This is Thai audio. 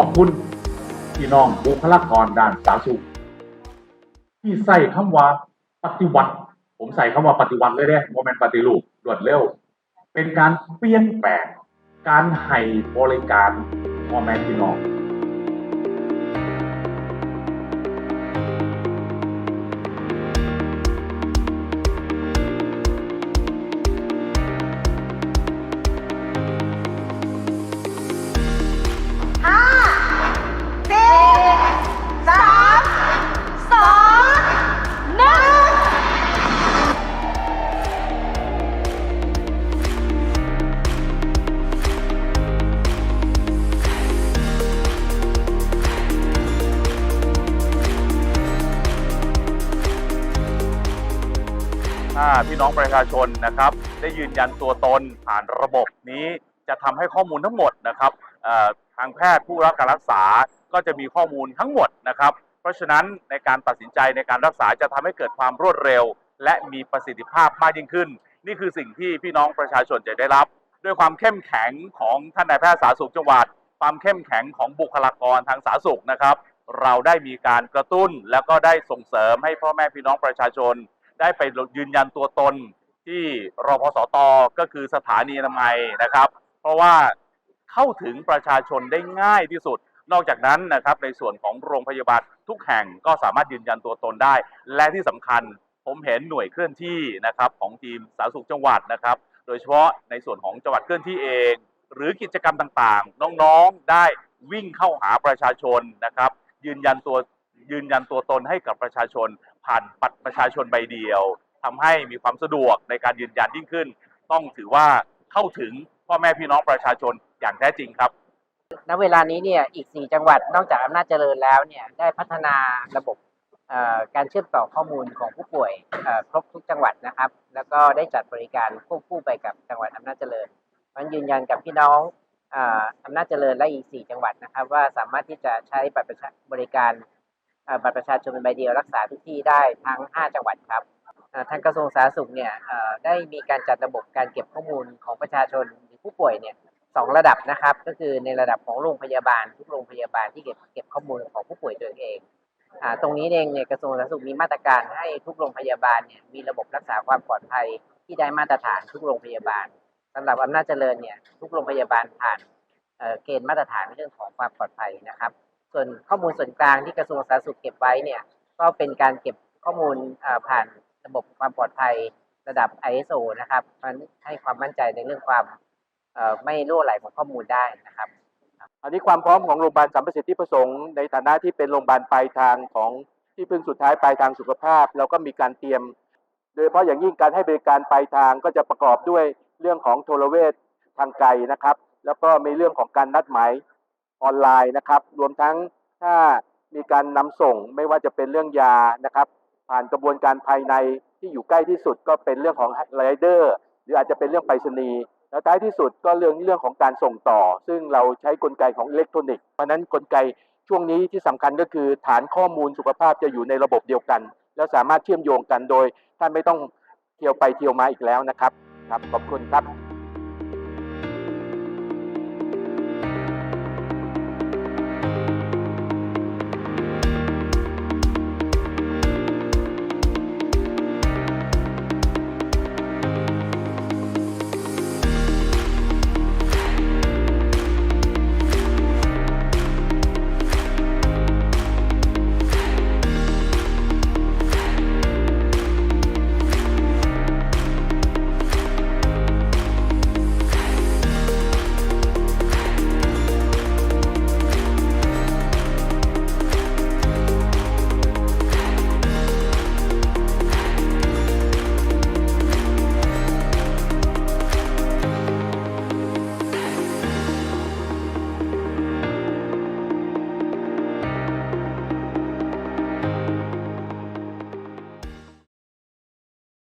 ขอบคุณพี่น้องบุคลากรด้านสาธารณสุขที่ใส่คำว่าปฏิวัติ ผมใส่คำว่าปฏิวัติเลยเด้โมเมนต์ปฏิรูปรวดเร็ว เป็นการเปลี่ยนแปลงการให้บริการพ่อแม่พี่น้อง พี่น้องประชาชนนะครับ ได้ยืนยันตัวตนผ่านระบบนี้ จะทำให้ข้อมูลทั้งหมดนะครับทางแพทย์ผู้รับการรักษาก็จะมีข้อมูลทั้งหมดนะครับ เพราะฉะนั้นในการตัดสินใจในการรักษาจะทำให้เกิดความรวดเร็ว และมีประสิทธิภาพมากยิ่งขึ้น นี่คือสิ่งที่พี่น้องประชาชนจะได้รับ ด้วยความเข้มแข็งของท่านนายแพทย์สาธารณสุขจังหวัด ความเข้มแข็งของบุคลากรทางสาธารณสุขนะครับ เราได้มีการกระตุ้นแล้วก็ได้ส่งเสริมให้พ่อแม่พี่น้องประชาชน ได้ไปยืนยันตัวตนที่รพสตก็คือสถานีอนามัยนะครับ เพราะว่าเข้าถึงประชาชนได้ง่ายที่สุด นอกจากนั้นนะครับในส่วนของโรงพยาบาลทุกแห่งก็สามารถยืนยันตัวตนได้ และที่สำคัญผมเห็นหน่วยเคลื่อนที่นะครับของทีมสาธารณสุขจังหวัดนะครับ โดยเฉพาะในส่วนของจังหวัดเคลื่อนที่เอง หรือกิจกรรมต่างๆ น้องๆได้วิ่งเข้าหาประชาชนนะครับ ยืนยันตัวยืนยันตัวตนให้กับประชาชนผ่านบัตรประชาชนใบเดียวทำให้มีความสะดวกในการยืนยันยิ่งขึ้น ต้องถือว่าเข้าถึงพ่อแม่พี่น้องประชาชนอย่างแท้จริงครับณเวลานี้เนี่ยอีก 4 จังหวัดนอกจากอำนาจเจริญแล้วเนี่ยได้พัฒนาระบบการเชื่อมต่อข้อมูลของผู้ป่วยครบทุกจังหวัดนะครับ แล้วก็ได้จัดบริการควบคู่ไปกับจังหวัดอำนาจเจริญมันยืนยันกับพี่น้องออำนาจเจริญและอีก 4 จังหวัดนะครับ ว่าสามารถที่จะใช้บัตรประชาบริการ บัตรประชาชนเป็นใบเดียวรักษาทุกที่ได้ทั้ง 5 จังหวัดครับทางกระทรวงสาธารณสุขเนี่ยได้มีการจัดระบบการเก็บข้อมูลของประชาชนหรือผู้ป่วยเนี่ยสองระดับนะครับ ก็คือในระดับของโรงพยาบาล ทุกโรงพยาบาลที่เก็บเก็บข้อมูลของผู้ป่วยตัวเองอตรงนี้เองเนี่ยกระทรวงสาธารณสุขมีมาตรการให้ทุกโรงพยาบาลเนี่ยมีระบบรักษาความปลอดภัยที่ได้มาตรฐานทุกโรงพยาบาลสำหรับอำนาจเจริญเนี่ยทุกโรงพยาบาลผ่านเอ่อเกณฑ์มาตรฐานเรื่องของความปลอดภัยนะครับ ส่วนข้อมูลส่วนกลางที่กระทรวงสาธารณสุขเก็บไว้เนี่ยก็เป็นการเก็บข้อมูลผ่านระบบความปลอดภัยระดับ ISO นะครับ มันให้ความมั่นใจในเรื่องความไม่รั่วไหลของข้อมูลได้นะครับอันนี้ความพร้อมของโรงพยาบาลสัมประสิทธิประสงค์ในฐานะที่เป็นโรงพยาบาลปลายทางของที่พึ่งสุดท้ายปลายทางสุขภาพเราก็มีการเตรียม โดยเฉพาะอย่างยิ่งการให้บริการปลายทางก็จะประกอบด้วยเรื่องของโทรเวชทางไกลนะครับ แล้วก็มีเรื่องของการนัดหมาย ออนไลน์นะครับ รวมทั้งถ้ามีการนำส่งไม่ว่าจะเป็นเรื่องยานะครับ ผ่านกระบวนการภายในที่อยู่ใกล้ที่สุดก็เป็นเรื่องของไรเดอร์หรืออาจจะเป็นเรื่องไปรษณีย์แล้วท้ายที่สุดก็เรื่องเรื่องของการส่งต่อ ซึ่งเราใช้กลไกของอิเล็กทรอนิกส์เพราะฉะนั้นกลไกช่วงนี้ที่สำคัญก็คือฐานข้อมูลสุขภาพจะอยู่ในระบบเดียวกัน แล้วสามารถเชื่อมโยงกันโดยท่านไม่ต้องเที่ยวไปเที่ยวมาอีกแล้วนะครับครับขอบคุณครับ